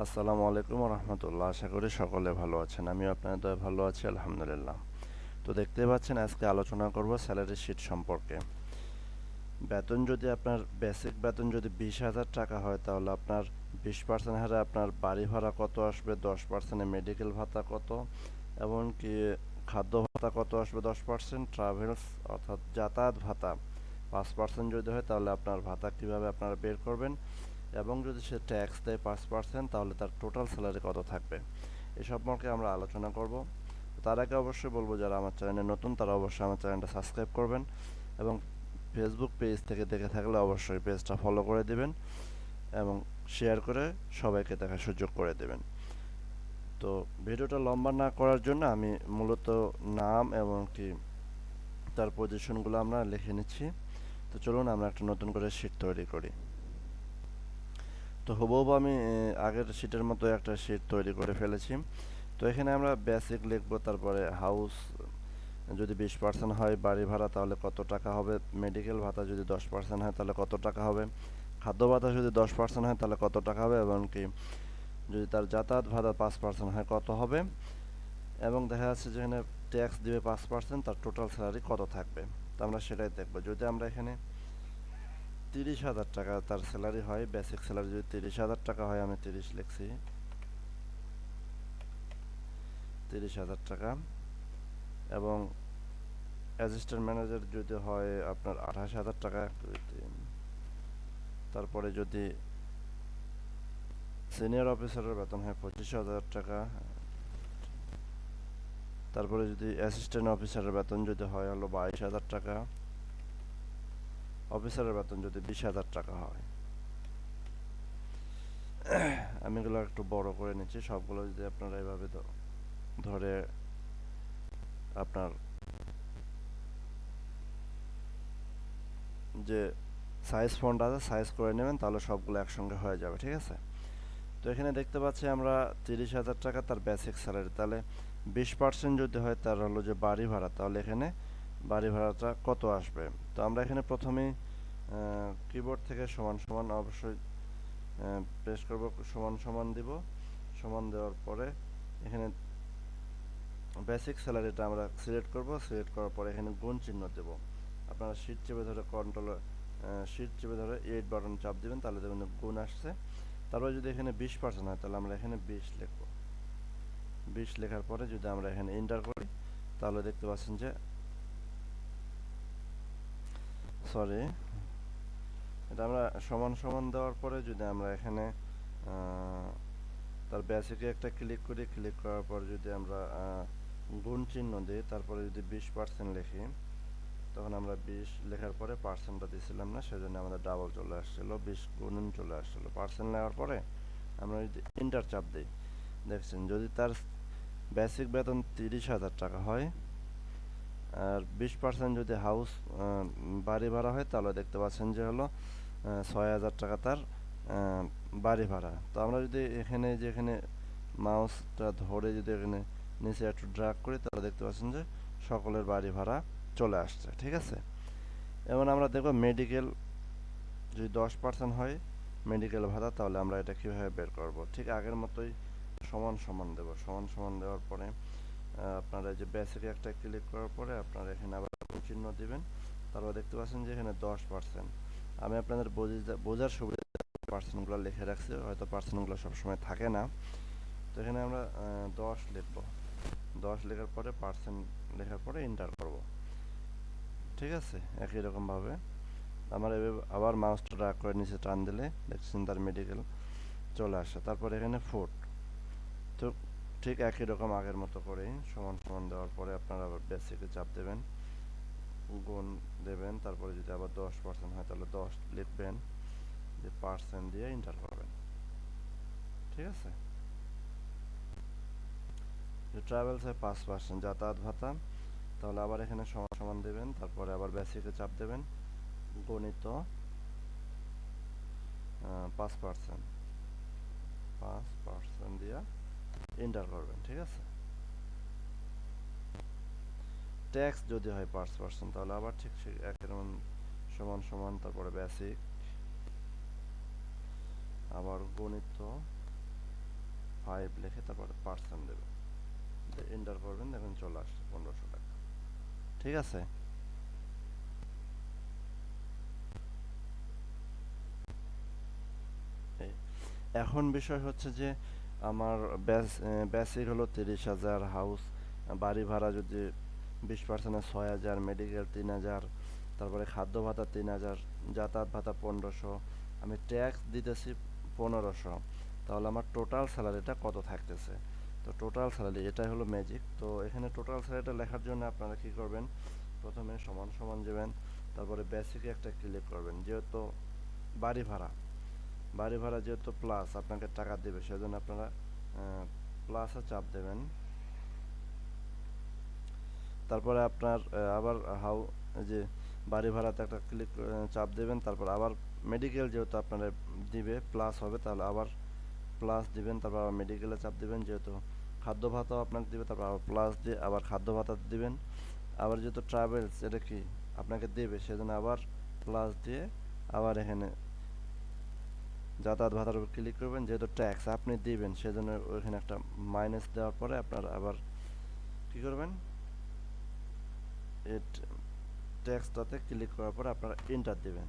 আসসালামু আলাইকুম রহমতুল্লাহ আশা করি সকলে ভালো আছেন। আমিও আপনাদের দয় ভালো আছি, আলহামদুলিল্লাহ। তো দেখতে পাচ্ছেন, আজকে আলোচনা করব স্যালারি শিট সম্পর্কে। বেতন যদি আপনার বেসিক বেতন যদি বিশ হাজার টাকা হয়, তাহলে আপনার বিশ পার্সেন্ট হারে আপনার বাড়ি ভাড়া কত আসবে? দশ পার্সেন্টে মেডিকেল ভাতা কত? এমনকি খাদ্য ভাতা কত আসবে? দশ পার্সেন্ট ট্রাভেলস অর্থাৎ যাতায়াত ভাতা। পাঁচ পার্সেন্ট যদি হয়, তাহলে আপনার ভাতা কীভাবে আপনারা বের করবেন? এবং যদি সে ট্যাক্স দেয় পাঁচ পার্সেন্ট তাহলে তার টোটাল স্যালারি কত থাকবে? এ সম্পর্কে আমরা আলোচনা করব। তার আগে অবশ্যই বলব, যারা আমার চ্যানেলে নতুন, তারা অবশ্যই আমার চ্যানেলটা সাবস্ক্রাইব করবেন এবং ফেসবুক পেজ থেকে দেখে থাকলে অবশ্যই পেজটা ফলো করে দেবেন এবং শেয়ার করে সবাইকে দেখার সুযোগ করে দেবেন। তো ভিডিওটা লম্বা না করার জন্য আমি মূলত নাম এবং কি তার পজিশনগুলো আমরা লিখে নিচ্ছি। তো চলুন আমরা একটা নতুন করে শিট তৈরি করি। তো হুবহু আমি আগের শিটের মতো একটা শিট তৈরি করে ফেলেছি। তো এখানে আমরা বেসিক লিখব, তারপরে হাউস যদি বিশ পার্সেন্ট হয় বাড়ি ভাড়া, তাহলে কত টাকা হবে? মেডিকেল ভাতা যদি দশ পার্সেন্ট হয়, তাহলে কত টাকা হবে? খাদ্য ভাতা যদি দশ পার্সেন্ট হয়, তাহলে কত টাকা হবে? এবং কি, যদি তার যাতায়াত ভাতা পাঁচ পার্সেন্ট হয়, কত হবে? এবং দেখা যাচ্ছে যেখানে ট্যাক্স দিবে পাঁচ পার্সেন্ট তার টোটাল স্যালারি কত থাকবে? তো আমরা সেটাই দেখব। যদি আমরা এখানে তিরিশ হাজার টাকা তার স্যালারি হয় বেসিক স্যালারি যদি তিরিশ হাজার টাকা হয়, আমি তিরিশ লিখছি। তিরিশ হাজার টাকা। এবং অ্যাসিস্ট্যান্ট ম্যানেজার যদি হয়, আপনার আঠাশ হাজার টাকা। তারপরে যদি সিনিয়র অফিসারের বেতন হয়, পঁচিশ হাজার টাকা। তারপরে যদি অ্যাসিস্ট্যান্ট অফিসারের বেতন যদি হয়, হলো বাইশ হাজার টাকা। অফিসারের বেতন যদি বিশ হাজার টাকা হয়। আমি এগুলো একটু বড় করে নিচ্ছি, সবগুলো যদি আপনারা এভাবে ধরে আপনার যে সাইজ ফন্ট আছে সাইজ করে নেবেন, তাহলে সবগুলো একসঙ্গে হয়ে যাবে, ঠিক আছে? তো এখানে দেখতে পাচ্ছি আমরা তিরিশ হাজার টাকা তার বেসিক স্যালারি তাহলে বিশ পার্সেন্ট যদি হয়, তার হলো যে বাড়ি ভাড়া। তাহলে এখানে বাড়ি ভাড়াটা কত আসবে? তো আমরা এখানে প্রথমেই কিবোর্ড থেকে সমান সমান অবশ্যই প্রেস করব, সমান সমান দিব। সমান দেওয়ার পরে এখানে বেসিক স্যালারিটা আমরা সিলেক্ট করব সিলেক্ট করার পরে এখানে গুণ চিহ্ন দেব। আপনারা শিট চেপে ধরে কন্ট্রোল শিট চেপে ধরে এইট বাটন চাপ দিবেন, তাহলে দেখবেন গুণ আসছে। তারপরে যদি এখানে বিশ পার্সেন্ট হয়, তাহলে আমরা এখানে বিশ লিখব। বিশ লেখার পরে যদি আমরা এখানে এন্টার করি, তাহলে দেখতে পাচ্ছেন যে সরি এটা আমরা সমান সমান দেওয়ার পরে যদি আমরা এখানে তার বেসিকে একটা ক্লিক করি ক্লিক করার পর যদি আমরা গুণ চিহ্ন দিই, তারপরে যদি বিশ পার্সেন্ট লিখি, তখন আমরা বিশ লেখার পরে পার্সেন্টটা দিয়েছিলাম না, সেজন্য আমাদের ডাবল চলে আসছিল, বিশ গুণ চলে আসছিল। পার্সেন্ট নেওয়ার পরে আমরা যদি ইন্টার চাপ দিই, দেখছেন, যদি তার বেসিক বেতন তিরিশ হাজার টাকা হয়, আর বিশ পার্সেন্ট যদি হাউস বাড়ি ভাড়া হয়, তাহলে দেখতে পাচ্ছেন যে হলো ছয় হাজার টাকা তার বাড়ি ভাড়া। তো আমরা যদি এখানে যে এখানে মাউসটা ধরে যদি এখানে নিচে একটু ড্রাগ করি, তাহলে দেখতে পাচ্ছেন যে সকলের বাড়ি ভাড়া চলে আসছে, ঠিক আছে? এবং আমরা দেখব মেডিকেল যদি দশ পার্সেন্ট হয় মেডিকেল ভাড়া, তাহলে আমরা এটা কীভাবে বের করব? ঠিক আগের মতোই সমান সমান দেব। সমান সমান দেওয়ার পরে আপনারা যে বেসিক একটা ক্লিক করার পরে আপনারা এখানে আবার চিহ্ন দিবেন। তারপর দেখতে পাচ্ছেন যে এখানে দশ পার্সেন্ট আমি আপনাদের বোঝার সুবিধা পার্সেন্টগুলো লিখে রাখছি, হয়তো পার্সেন্টগুলো সবসময় থাকে না। তো এখানে আমরা দশ লিখব। দশ লেখার পরে পার্সেন্ট লেখার পরে এন্টার করব। ঠিক আছে? একই রকমভাবে। আমার এভাবে, আবার মাউসটা ড্রাগ করে নিচে টান দিলে দেখছেন তার মেডিকেল চলে আসে। তারপরে এখানে ফুট। তো ঠিক একই রকম আগের মতো করেই সমান সমান দেওয়ার পরে আপনারা আবার বেসিকে চাপ দেবেন। গুণ দেবেন, তারপরে যদি আবার দশ পার্সেন্ট হয়, তাহলে দশ লিখবেন, যে পার্সেন্ট দিয়ে ইন্টার করবেন। ঠিক আছে? ট্রাভেলস পাঁচ পার্সেন্ট যাতায়াত ভাতা, তাহলে আবার এখানে সমান সমান দেবেন, তারপরে আবার বেসিকে চাপ দেবেন, গণিত পাঁচ পার্সেন্ট পাঁচ পার্সেন্ট দিয়ে এন্টার করবেন, ঠিক আছে? ট্যাক্স যদি হয় পাঁচ পার্সেন্ট তাহলে আবার ঠিক রকম সমান সমান, তারপরে বেসিক আবার গণিত ফাইভ লিখে তারপরে পার্সেন্ট দেবেন এন্টার করবেন, দেখবেন চলে আসছে পনেরোশো টাকা। ঠিক আছে? এখন বিষয় হচ্ছে যে আমার ব্যাস বেসিক হলো তিরিশ হাজার হাউস বাড়ি ভাড়া যদি বিশ পার্সেন্টে ছয় হাজার মেডিকেল তিন হাজার, তারপরে খাদ্য ভাতা তিন হাজার, যাতায়াত ভাতা পনেরোশো। আমি ট্যাক্স দিতেছি পনেরোশো। তাহলে আমার টোটাল স্যালারিটা কত থাকতেছে? তো টোটাল স্যালারি এটাই হলো ম্যাজিক তো এখানে টোটাল স্যালারিটা লেখার জন্য আপনারা কী করবেন? প্রথমে সমান সমান দেবেন তারপরে বেসিকে একটা ক্লিক করবেন। যেহেতু বাড়ি ভাড়া বাড়ি ভাড়া যেহেতু প্লাস আপনাকে টাকা দেবে, সেজন্য আপনারা প্লাসে চাপ দেবেন। তারপরে আপনার আবার হাউ যে বাড়ি ভাড়াতে একটা ক্লিক চাপ দেবেন, তারপর আবার মেডিকেল যেহেতু আপনারা দিবে প্লাস হবে, তাহলে আবার প্লাস দিবেন, তারপর আবার মেডিকেলে চাপ দিবেন, যেহেতু খাদ্য ভাতাও আপনাকে দিবে, তারপর আবার প্লাস দিয়ে আবার খাদ্য ভাতা দিবেন। আবার যেহেতু ট্রাভেলস এটা কি? আপনাকে দেবে, সেজন্য আবার প্লাস দিয়ে আবার এখানে যাতায়াত ভাতার উপর ক্লিক করবেন, যেহেতু ট্যাক্স আপনি দিবেন, সেজন্য ওইখানে একটা মাইনাস দেওয়ার পরে আপনার আবার কি করবেন? এই ট্যাক্সটাতে ক্লিক করার পরে আপনারা এন্টার দিবেন।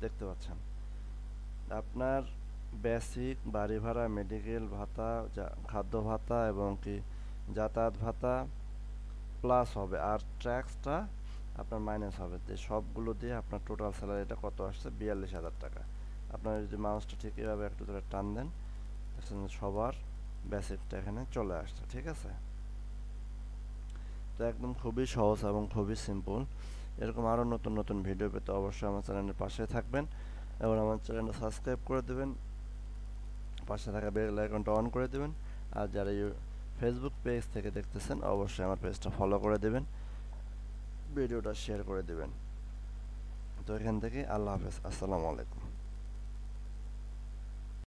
দেখতে পাচ্ছেন। আপনার বেসিক বাড়ি ভাড়া মেডিকেল ভাতা খাদ্য ভাতা এবং কি যাতায়াত ভাতা প্লাস হবে। আর ট্যাক্সটা আপনার মাইনাস হবে। যে সবগুলো দিয়ে আপনার টোটাল স্যালারিটা কত আসছে? বিয়াল্লিশ হাজার টাকা। আপনারা যদি মাউসটা ঠিক এভাবে একটু ধরে টান দেন সবার বেসিকটা এখানে চলে আসছে। ঠিক আছে? তো একদম খুবই সহজ এবং খুবই সিম্পল এরকম আরও নতুন নতুন ভিডিও পেতে অবশ্যই আমার চ্যানেলের পাশে থাকবেন এবং আমার চ্যানেলটা সাবস্ক্রাইব করে দেবেন। পাশে থাকা বেল আইকনটা অন করে দেবেন। আর যারা ফেসবুক পেজ থেকে দেখতেছেন, অবশ্যই আমার পেজটা ফলো করে দেবেন। ভিডিওটা শেয়ার করে দেবেন। তো এখান থেকে আল্লাহ হাফেজ। আসসালামু আলাইকুম।